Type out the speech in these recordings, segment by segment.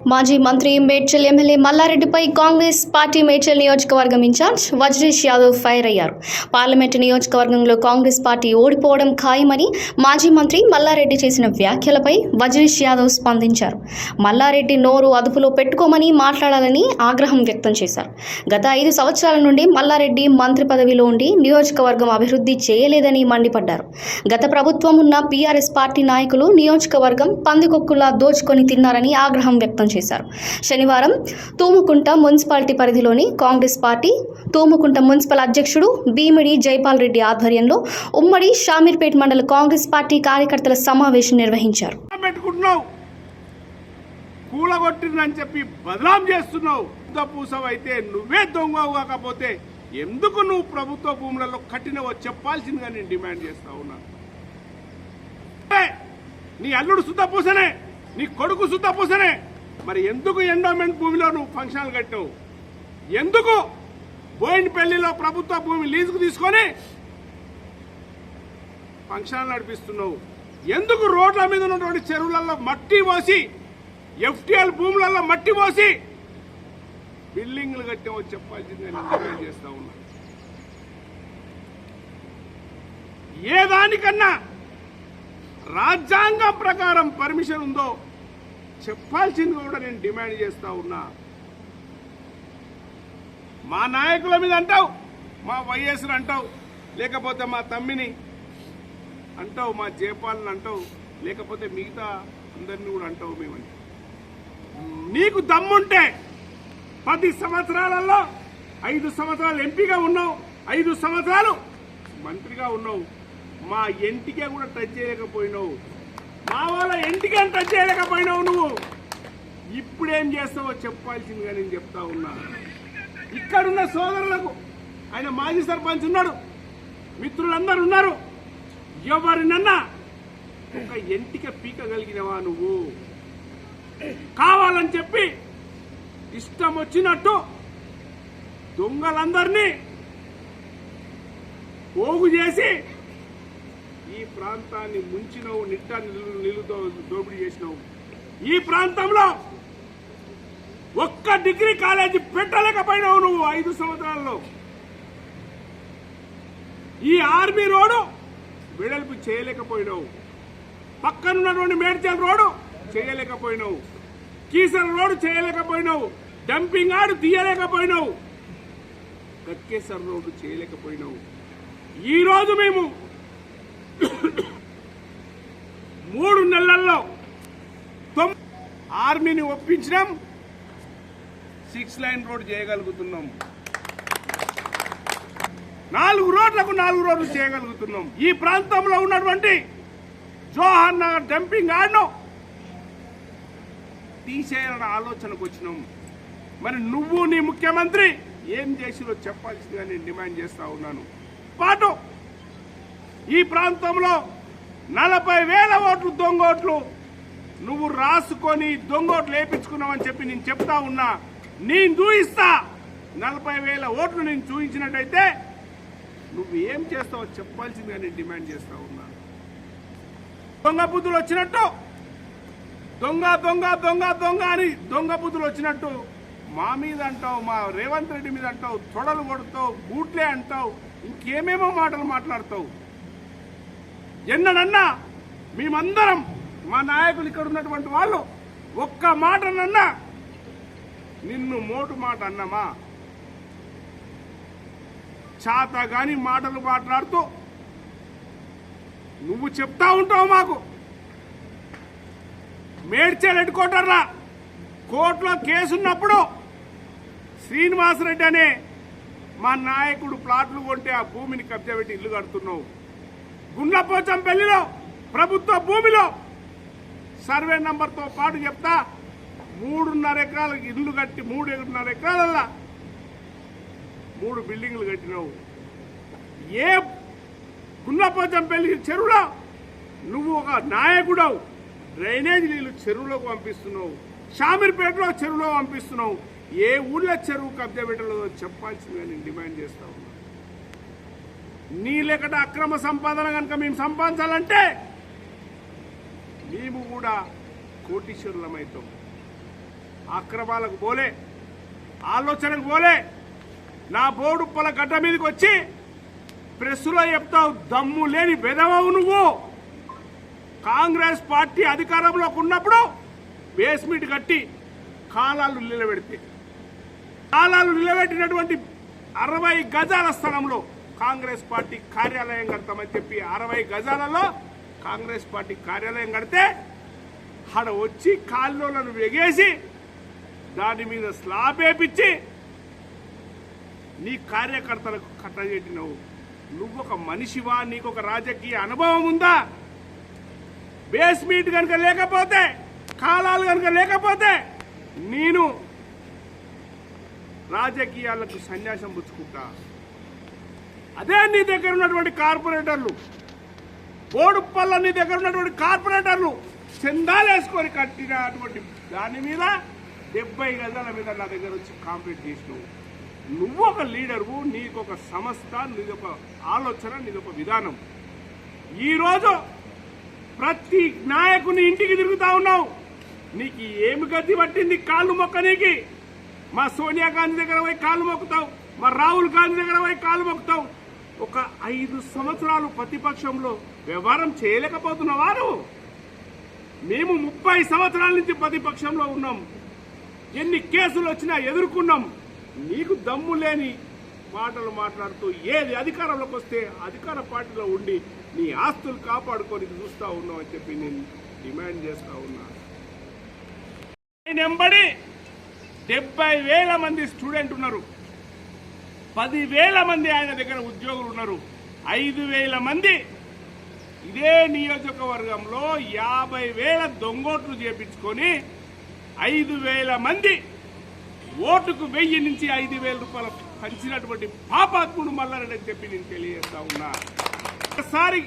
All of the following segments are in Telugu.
మాజీ మంత్రి మేడ్చల్ ఎమ్మెల్యే మల్లారెడ్డిపై కాంగ్రెస్ పార్టీ మేడ్చల్ నియోజకవర్గం ఇన్ఛార్జ్ వజ్రేష్ యాదవ్ ఫైర్ అయ్యారు. పార్లమెంటు నియోజకవర్గంలో కాంగ్రెస్ పార్టీ ఓడిపోవడం ఖాయమని మాజీ మంత్రి మల్లారెడ్డి చేసిన వ్యాఖ్యలపై వజ్రేష్ యాదవ్ స్పందించారు. మల్లారెడ్డి నోరు అదుపులో పెట్టుకోమని మాట్లాడాలని ఆగ్రహం వ్యక్తం చేశారు. గత ఐదు సంవత్సరాల నుండి మల్లారెడ్డి మంత్రి పదవిలో ఉండి నియోజకవర్గం అభివృద్ధి చేయలేదని మండిపడ్డారు. గత ప్రభుత్వం ఉన్న పీఆర్ఎస్ పార్టీ నాయకులు నియోజకవర్గం పందికొక్కులా దోచుకొని తిన్నారని ఆగ్రహం వ్యక్తం చేశారు. శనివారం తూముకుంట మున్సిపాలిటీ పరిధిలోని కాంగ్రెస్ పార్టీ తూముకుంట మున్సిపల్ అధ్యక్షుడు భీమిడి జైపాల్ రెడ్డి ఆధ్వర్యంలో ఉమ్మడి షామీర్పేట్ మండల కాంగ్రెస్ పార్టీ కార్యకర్తల సమావేశం నిర్వహించారు. కూలగొట్టిందని చెప్పి బదనాం చేస్తున్నావు. పూసవు నువ్వే దొంగ కాకపోతే ఎందుకు నువ్వు ప్రభుత్వ భూములలో కట్టినవో చెప్పాల్సిందిగా నేను డిమాండ్ చేస్తా ఉన్నా. నీ అల్లుడు శుద్ధ పూసనే నీ కొడుకు శుద్ధ పూసనే. మరి ఎందుకు ఎండోమెంట్ భూమిలో నువ్వు ఫంక్షన్లు కట్టావు ఎందుకు బోయినపల్లిలో ప్రభుత్వ భూమి లీజుకు తీసుకొని ఫంక్షన్లు నడిపిస్తున్నావు? ఎందుకు రోడ్ల మీద ఉన్నటువంటి చెరువులలో మట్టి పోసి ఎఫ్టీఎల్ భూములలో మట్టి పోసి బిల్డింగ్లు కట్టామో చెప్పాల్సింది నేను చేస్తా ఉన్నా? ఏ దానికన్నా రాజ్యాంగం ప్రకారం పర్మిషన్ ఉందో చెప్పాల్సింది కూడా నేను డిమాండ్ చేస్తా ఉన్నా. మా నాయకుల మీద అంటావు మా వైఎస్ని అంటావు లేకపోతే మా తమ్మిని అంటావు మా జయపాలను అంటావు లేకపోతే మిగతా అందరినీ కూడా అంటావు మేమని నీకు దమ్ముంటే పది సంవత్సరాలలో ఐదు సంవత్సరాలు ఎంపీగా ఉన్నావు ఐదు సంవత్సరాలు మంత్రిగా ఉన్నావు మా ఇంటికే కూడా టచ్ చేయలేకపోయినావు. మా వాళ్ళ ఇంటికి ఎంత చేయలేకపోయినావు నువ్వు? ఇప్పుడేం చేస్తావో చెప్పాల్సిందిగా నేను చెప్తా ఉన్నా. ఇక్కడున్న సోదరులకు ఆయన మాజీ సర్పంచ్ ఉన్నాడు మిత్రులందరూ ఉన్నారు. ఎవరినన్నా ఒక ఎంటిక పీకగలిగినవా నువ్వు? కావాలని చెప్పి ఇష్టం వచ్చినట్టు దొంగలందరినీ పోగు చేసి ఈ ప్రాంతాన్ని ముంచినవు నిట్ట నిలుతో దోపిడీ చేసినావు. ఈ ప్రాంతంలో ఒక్క డిగ్రీ కాలేజీ పెట్టలేకపోయినావు నువ్వు ఐదు సంవత్సరాల్లో. ఈ ఆర్మీ రోడ్డు వెడల్పు చేయలేకపోయినావు. పక్కనున్నటువంటి మేడ్చల్ రోడ్డు చేయలేకపోయినావు. కీసర రోడ్డు చేయలేకపోయినావు. డంపింగ్ ఆడు తీయలేకపోయినావు. గట్కేసర్ రోడ్డు చేయలేకపోయినావు. ఈరోజు మేము మూడు నెలల్లో ఆర్మీని ఒప్పించడం సిక్స్ లైన్ రోడ్ చేయగలుగుతున్నాం. నాలుగు రోడ్లకు నాలుగు రోడ్లు చేయగలుగుతున్నాం. ఈ ప్రాంతంలో ఉన్నటువంటి జోహర్ నగర్ డంపింగ్ ఆడను తీసేయాలన్న ఆలోచనకు వచ్చినాం. మరి నువ్వు నీ ముఖ్యమంత్రి ఏం చేసిరో చెప్పాల్సిందిగా నేను డిమాండ్ చేస్తా ఉన్నాను. పాటు ఈ ప్రాంతంలో నలభై వేల ఓట్లు దొంగ ఓట్లు. నువ్వు రాసుకొని దొంగ ఓట్లు వేయించుకున్నావని చెప్పి నేను చెప్తా ఉన్నా. నేను చూయిస్తా. నలభై వేల ఓట్లు నేను చూపించినట్టయితే నువ్వు ఏం చేస్తావో చెప్పాల్సిందిగా నేను డిమాండ్ చేస్తా ఉన్నా. దొంగ బుద్ధులు వచ్చినట్టు. దొంగ దొంగ దొంగ దొంగ అని దొంగ బుద్ధులు వచ్చినట్టు. మా మీద అంటావు మా రేవంత్ రెడ్డి మీద అంటావు తొడలు కొడతావు బూట్లే అంటావు ఇంకేమేమో మాటలు మాట్లాడతావు. ఎన్నడన్నా మేమందరం మా నాయకులు ఇక్కడ ఉన్నటువంటి వాళ్ళు ఒక్క మాటనన్నా నిన్ను మోటు మాట అన్నమా? చాత గాని మాటలు మాట్లాడుతూ నువ్వు చెప్తా ఉంటావు మాకు. మేడ్చల్ హెడ్ క్వార్టర్లా కోర్టులో కేసున్నప్పుడు శ్రీనివాసరెడ్డి అనే మా నాయకుడు ప్లాట్లు కొంటే ఆ భూమిని కబ్జా పెట్టి ఇల్లు కడుతున్నావు. గుండ్లపోచంపల్లిలో ప్రభుత్వ భూమిలో. సర్వే నంబర్తో పాటు చెప్తా మూడున్నర ఎకరాల ఇల్లు కట్టి మూడున్నర ఎకరాలల్లా మూడు బిల్డింగ్లు కట్టినావు. ఏ గుండ్లపోచంపల్లి చెరువులో నువ్వు ఒక నాయకుడవు డ్రైనేజ్ నీళ్ళు చెరువులోకి పంపిస్తున్నావు షామీర్పేటలో చెరువులో పంపిస్తున్నావు. ఏ ఊళ్ళో చెరువు కబ్జా పెట్టలేదో చెప్పాల్సిందిగా నేను డిమాండ్ చేస్తా ఉన్నాను నీ లేకట అక్రమ సంపాదన కనుక మేము సంపాదించాలంటే మేము కూడా కోటీశ్వరులమవుతాం అక్రమాలకు పోలే ఆలోచనకు పోలే నా బోడుప్పల గడ్డ మీదకి వచ్చి ప్రెస్సులో చెప్తావు దమ్ము లేని బెదవవు నువ్వు. కాంగ్రెస్ పార్టీ అధికారంలోకి ఉన్నప్పుడు బేస్మెంట్ కట్టి కాలాలు నిలబెడితే కాలాలు నిలబెట్టినటువంటి అరవై గజాల స్థలంలో కాంగ్రెస్ పార్టీ కార్యాలయం కడతామని చెప్పి అరవై గజాలలో కాంగ్రెస్ పార్టీ కార్యాలయం కడితే ఆడ వచ్చి కాళ్ళను వెగేసి దాని మీద స్లాబ్ వేపించి నీ కార్యకర్తలకు కట్టజెట్టినవు నువ్వు ఒక మనిషివా? నీకు ఒక రాజకీయ అనుభవం ఉందా? బేస్ మీట్ కనుక లేకపోతే కాలాలు కనుక లేకపోతే నేను రాజకీయాలకు సన్యాసం పుచ్చుకుంటా. అదే నీ దగ్గర ఉన్నటువంటి కార్పొరేటర్లు. బోడుపల్ల నీ దగ్గర ఉన్నటువంటి కార్పొరేటర్లు. చందాలేసుకొని కట్టినటువంటి దాని మీద డెబ్బై గజాల మీద నా దగ్గర వచ్చి కాంప్లీట్ చేసినావు. నువ్వు ఒక లీడరు నీకు ఒక సంస్థ నీదొక ఆలోచన నీదొక విధానం. ఈరోజు ప్రతి నాయకుని ఇంటికి తిరుగుతా ఉన్నావు. నీకు ఏమి గతి పట్టింది కాళ్ళు మొక్కనీకి మా సోనియా గాంధీ దగ్గర పోయి కాళ్ళు మొక్కుతావు. మా రాహుల్ గాంధీ దగ్గర పోయి కాళ్ళు మొక్కుతావు. ఒక ఐదు సంవత్సరాలు ప్రతిపక్షంలో వ్యవహారం చేయలేకపోతున్న వారు మేము ముప్పై సంవత్సరాల నుంచి ప్రతిపక్షంలో ఉన్నాం. ఎన్ని కేసులు వచ్చినా ఎదుర్కొన్నాం. నీకు దమ్ము లేని మాటలు మాట్లాడుతూ ఏది అధికారంలోకి వస్తే అధికార పార్టీలో ఉండి నీ ఆస్తులు కాపాడుకొని చూస్తూ ఉన్నావు అని చెప్పి నేను డిమాండ్ చేస్తూ ఉన్నా. ఆయన వెంబడి డెబ్బై వేల మంది స్టూడెంట్ ఉన్నారు. పదివేల మంది ఆయన దగ్గర ఉద్యోగులు ఉన్నారు. ఐదు వేల మంది. ఇదే నియోజకవర్గంలో యాభై వేల దొంగోట్లు చేపించుకొని ఐదు వేల మంది ఓటుకు వెయ్యి నుంచి ఐదు వేల రూపాయలు పంచినటువంటి పాపాత్ముడు మల్లారెడ్డి అని చెప్పి నేను తెలియజేస్తా ఉన్నా. ఒకసారి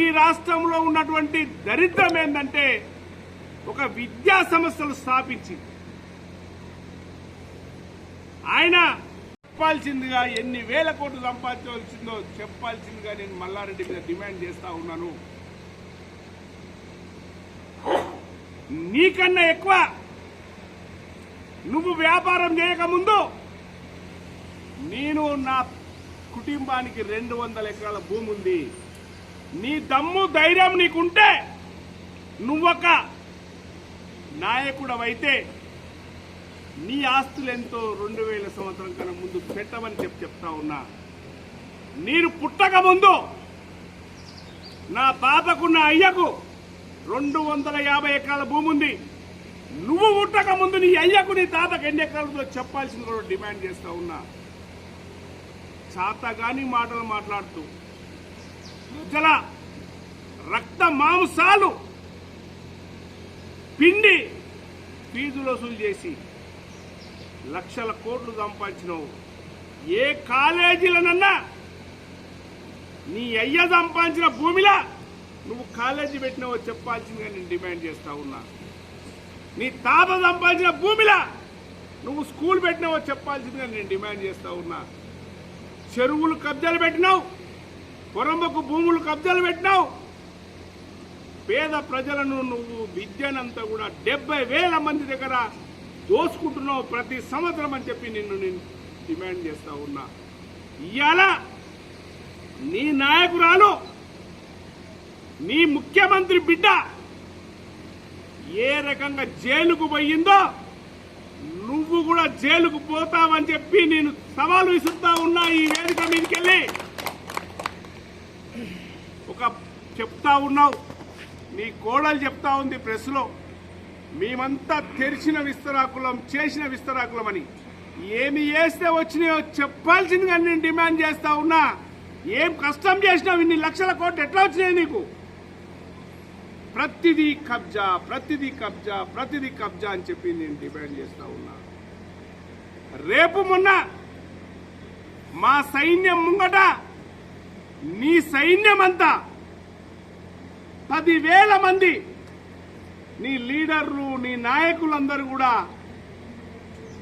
ఈ రాష్ట్రంలో ఉన్నటువంటి దరిద్రం ఏంటంటే ఒక విద్యా సంస్థలు స్థాపించి ఆయన చెప్పాల్సిందిగా ఎన్ని వేల కోట్లు సంపాదించవలసిందో చెప్పాల్సిందిగా నేను మల్లారెడ్డి మీద డిమాండ్ చేస్తా ఉన్నాను. నీకన్నా ఎక్కువ నువ్వు వ్యాపారం చేయకముందు నేను నా కుటుంబానికి రెండు వందల ఎకరాల భూమి ఉంది. నీ దమ్ము ధైర్యం నీకుంటే నువ్వొక నాయకుడవైతే నీ ఆస్తులు ఎంతో రెండు వేల సంవత్సరం కన్నా ముందు పెట్టమని చెప్పి చెప్తా ఉన్నా. నేను పుట్టక ముందు నా తాతకున్న అయ్యకు రెండు వందల యాభై ఎకరాల భూమి ఉంది. నువ్వు పుట్టక ముందు నీ అయ్యకు నీ తాతకు ఎన్ని ఎకరాలతో చెప్పాల్సింది కూడా డిమాండ్ చేస్తా ఉన్నా. చాతగాని మాటలు మాట్లాడుతూ ప్రజల రక్త మాంసాలు పిండి ఫీజులు వసూలు చేసి లక్షల కోట్లు సంపాదించినావు. ఏ కాలేజీలనన్నా నీ అయ్య సంపాదించిన భూమిలా నువ్వు కాలేజీ పెట్టినావో చెప్పాల్సిందిగా నేను డిమాండ్ చేస్తా ఉన్నా. నీ తాత సంపాదించిన భూమిలా నువ్వు స్కూల్ పెట్టినావో చెప్పాల్సిందిగా నేను డిమాండ్ చేస్తా ఉన్నా. చెరువులు కబ్జాలు పెట్టినావు పొరంబకు భూములు కబ్జాలు పెట్టినావు. పేద ప్రజలను నువ్వు విద్యనంతా కూడా డెబ్బై వేల మంది దగ్గర దోసుకుంటున్నావు ప్రతి సంవత్సరం అని చెప్పి నిన్ను నేను డిమాండ్ చేస్తా ఉన్నా. ఇవాళ నీ నాయకురాలు నీ ముఖ్యమంత్రి బిడ్డ ఏ రకంగా జైలుకు పోయిందో నువ్వు కూడా జైలుకు పోతావని చెప్పి నేను సవాలు విసురుతా ఉన్నా ఈ వేదిక మీదకెళ్ళి. ఒక చెప్తా ఉన్నావు నీ కోడలు చెప్తా ఉంది ప్రెస్లో. మేమంతా తెరిచిన విస్తరాకులం చేసిన విస్తరాకులం అని ఏమి చేస్తే వచ్చినాయో చెప్పాల్సిందిగా నేను డిమాండ్ చేస్తా ఉన్నా. ఏం కష్టం చేసినావు ఇన్ని లక్షల కోట్లు ఎట్లా వచ్చినాయి నీకు? ప్రతిదీ కబ్జా ప్రతిదీ కబ్జా ప్రతిదీ కబ్జా అని చెప్పి నేను డిమాండ్ చేస్తా ఉన్నా. రేపు మొన్న మా సైన్యం ముంగట నీ సైన్యం అంతా పదివేల మంది నీ లీడర్లు నీ నాయకులందరూ కూడా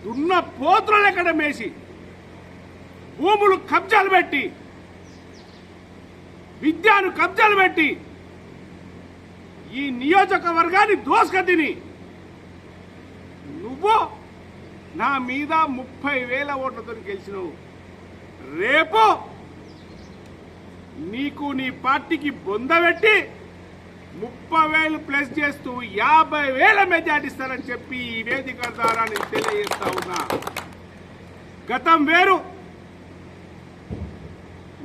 దున్న పోతులు ఎక్కడ మేసి భూములు కబ్జాలు పెట్టి విద్యను కబ్జాలు పెట్టి ఈ నియోజకవర్గాన్ని దోసుకతిని. నువ్వు నా మీద ముప్పై వేల ఓట్లతో గెలిచినవు. రేపు నీకు నీ పార్టీకి బొందబెట్టి ముప్పై వేలు ప్లస్ చేస్తూ యాభై వేల మెజార్టీ ఇస్తారని చెప్పి ఈ వేదిక ద్వారా నేను తెలియజేస్తా ఉన్నా. గతం వేరు.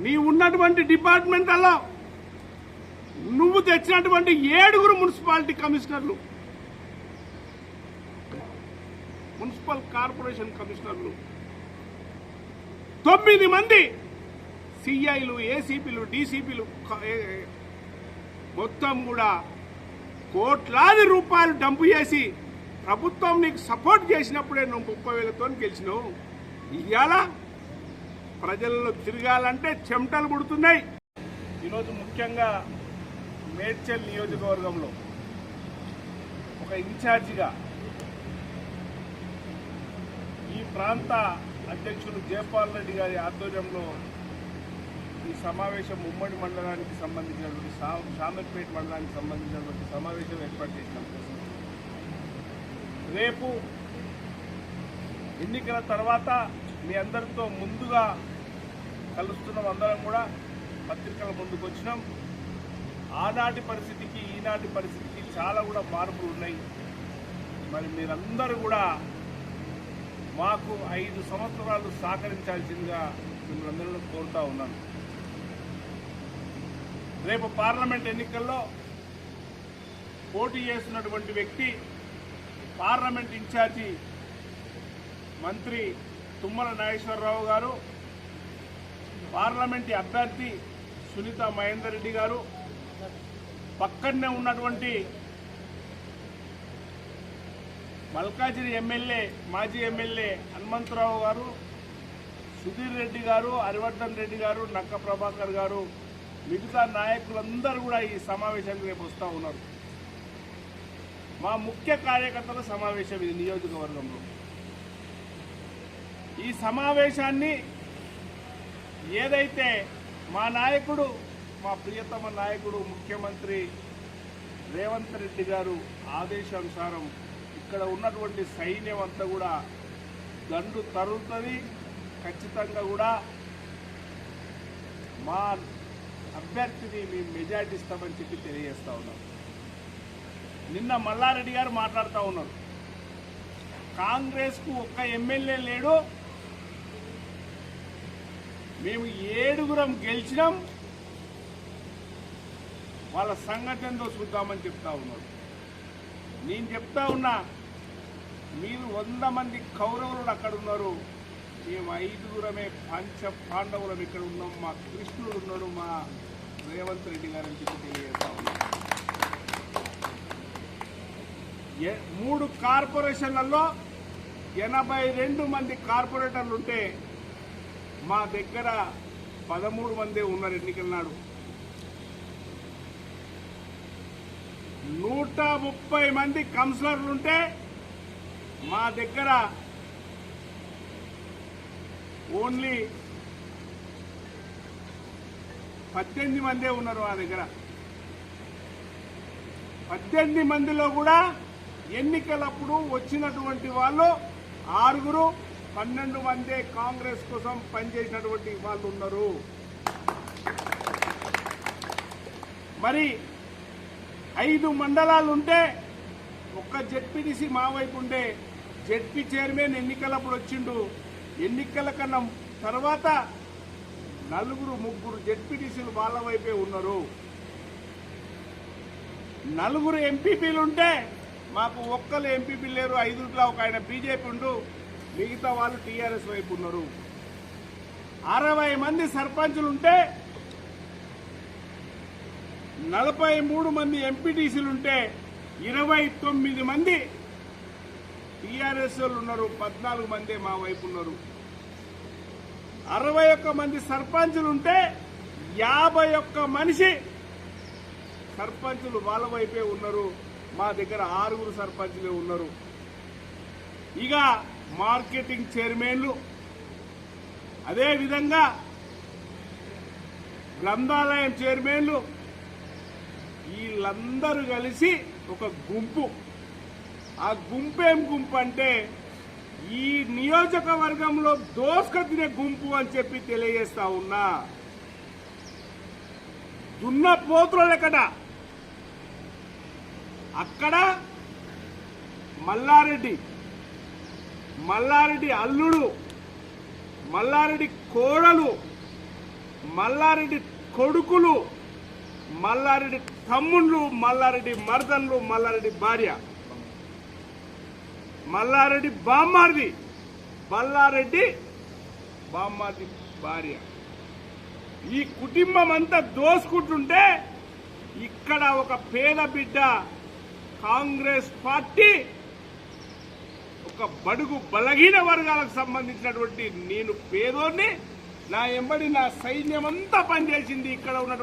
నీ ఉన్నటువంటి డిపార్ట్మెంట్లలో నువ్వు తెచ్చినటువంటి ఏడుగురు మున్సిపాలిటీ కమిషనర్లు మున్సిపల్ కార్పొరేషన్ కమిషనర్లు తొమ్మిది మంది సిఐలు ఏసీపీలు డీసీపీలు మొత్తం కూడా కోట్లాది రూపాయలు డంపు చేసి ప్రభుత్వం నీకు సపోర్ట్ చేసినప్పుడే నువ్వు ముప్పై వేలతో గెలిచినావు. ఇవాళ ప్రజల్లో తిరగాలంటే చెమటలు పుడుతున్నాయి. ఈరోజు ముఖ్యంగా మేడ్చల్ నియోజకవర్గంలో ఒక ఇన్ఛార్జిగా ఈ ప్రాంత అధ్యక్షుడు జయపాల్ రెడ్డి గారి ఆధ్వర్యంలో ఈ సమావేశం ఉమ్మడి మండలానికి సంబంధించినటువంటి షా- షామర్పేట మండలానికి సంబంధించినటువంటి సమావేశం ఏర్పాటు చేసినాం. రేపు ఎన్నికల తర్వాత మీ అందరితో ముందుగా కలుస్తున్నాం అందరం కూడా. పత్రికల ముందుకు వచ్చినాం. ఆనాటి పరిస్థితికి ఈనాటి పరిస్థితికి చాలా కూడా మార్పులు ఉన్నాయి. మరి మీరందరూ కూడా మాకు ఐదు సంవత్సరాలు సహకరించాల్సిందిగా మిమ్మల్ని కోరుతా ఉన్నాను. రేపు పార్లమెంట్ ఎన్నికల్లో పోటీ చేస్తున్నటువంటి వ్యక్తి పార్లమెంట్ ఇన్ఛార్జి మంత్రి తుమ్మల నాగేశ్వరరావు గారు పార్లమెంట్ అభ్యర్థి సునీత మహేందర్ రెడ్డి గారు పక్కనే ఉన్నటువంటి మల్కాజిరి ఎమ్మెల్యే మాజీ ఎమ్మెల్యే హనుమంతరావు గారు సుధీర్ రెడ్డి గారు హరివర్ధన్ రెడ్డి గారు నక్క ప్రభాకర్ గారు మిగతా నాయకులందరూ కూడా ఈ సమావేశానికి రేపు వస్తూ ఉన్నారు. మా ముఖ్య కార్యకర్తల సమావేశం ఇది నియోజకవర్గంలో. ఈ సమావేశాన్ని ఏదైతే మా నాయకుడు మా ప్రియతమ నాయకుడు ముఖ్యమంత్రి రేవంత్ రెడ్డి గారు ఆదేశానుసారం ఇక్కడ ఉన్నటువంటి సైన్యం అంతా కూడా గండు తరుగుతుంది ఖచ్చితంగా కూడా మా అభ్యర్థిని మేము మెజార్టీ ఇస్తామని చెప్పి తెలియజేస్తూ ఉన్నాం. నిన్న మల్లారెడ్డి గారు మాట్లాడుతూ ఉన్నారు. కాంగ్రెస్కు ఒక్క ఎమ్మెల్యే లేడు. మేము ఏడుగురం గెలిచినాం. వాళ్ళ సంగతి చూద్దామని చెప్తా ఉన్నారు నేను చెప్తా ఉన్నా మీరు వంద మంది కౌరవులు అక్కడ ఉన్నారు. మేము ఐదుగురమే పంచ పాండవులం ఇక్కడ ఉన్నాం. మా కృష్ణుడు ఉన్నాడు. మా రేవంత్ రెడ్డి గారు అని చెప్పి తెలియజేస్తా మూడు కార్పొరేషన్లలో ఎనభై రెండు మంది కార్పొరేటర్లు ఉంటే మా దగ్గర పదమూడు మందే ఉన్నారు ఎన్నికల నాడు. నూట ముప్పై మంది కౌన్సిలర్లు ఉంటే మా దగ్గర ఓన్లీ పద్దెనిమిది మందే ఉన్నారు మా దగ్గర. పద్దెనిమిది మందిలో కూడా ఎన్నికలప్పుడు వచ్చినటువంటి వాళ్ళు ఆరుగురు పన్నెండు మందే కాంగ్రెస్ కోసం పనిచేసినటువంటి వాళ్ళు ఉన్నారు. మరి ఐదు మండలాలు ఉంటే ఒక్క జెడ్పీటీసీ మా వైపు ఉండే జెడ్పీ చైర్మన్ ఎన్నికలప్పుడు వచ్చిండు. ఎన్నికల కన్నా తర్వాత నలుగురు ముగ్గురు జెడ్పీటీసీలు వాళ్ళ వైపే ఉన్నారు. నలుగురు ఎంపీపీలు ఉంటే మాకు ఒక్కరు ఎంపీపీ లేరు ఐదుట్లో ఒక ఆయన బీజేపీ ఉండు మిగతా వాళ్ళు టీఆర్ఎస్ వైపు ఉన్నారు. అరవై మంది సర్పంచులు ఉంటే నలభై మూడు మంది ఎంపీటీసీలు ఉంటే ఇరవై తొమ్మిది మంది టీఆర్ఎస్ వాళ్ళు ఉన్నారు పద్నాలుగు మంది మా వైపు ఉన్నారు. అరవై ఒక్క మంది సర్పంచులు ఉంటే యాభై ఒక్క మనిషి సర్పంచులు వాళ్ళ వైపే ఉన్నారు మా దగ్గర ఆరుగురు సర్పంచులే ఉన్నారు. ఇక మార్కెటింగ్ చైర్మన్లు అదేవిధంగా గ్రంథాలయం చైర్మన్లు వీళ్ళందరూ కలిసి ఒక గుంపు. ఆ గుంపేం గుంపు అంటే ఈ నియోజకవర్గంలో దోసుక తినే గుంపు అని చెప్పి తెలియజేస్తా ఉన్నా. దున్న పోతుల అక్కడ మల్లారెడ్డి మల్లారెడ్డి అల్లుడు మల్లారెడ్డి కోడలు మల్లారెడ్డి కొడుకులు మల్లారెడ్డి తమ్ముళ్ళు మల్లారెడ్డి మర్దన్లు మల్లారెడ్డి భార్య. మల్లారెడ్డి బామ్మారిది. మల్లారెడ్డి బామ్మార్ది భార్య. ఈ కుటుంబం అంతా దోసుకుంటుంటే ఇక్కడ ఒక పేద బిడ్డ కాంగ్రెస్ పార్టీ ఒక బడుగు బలహీన వర్గాలకు సంబంధించినటువంటి నేను పేదోడిని నా ఎంబడి నా సైన్యం అంతా పనిచేసింది ఇక్కడ ఉన్నటువంటి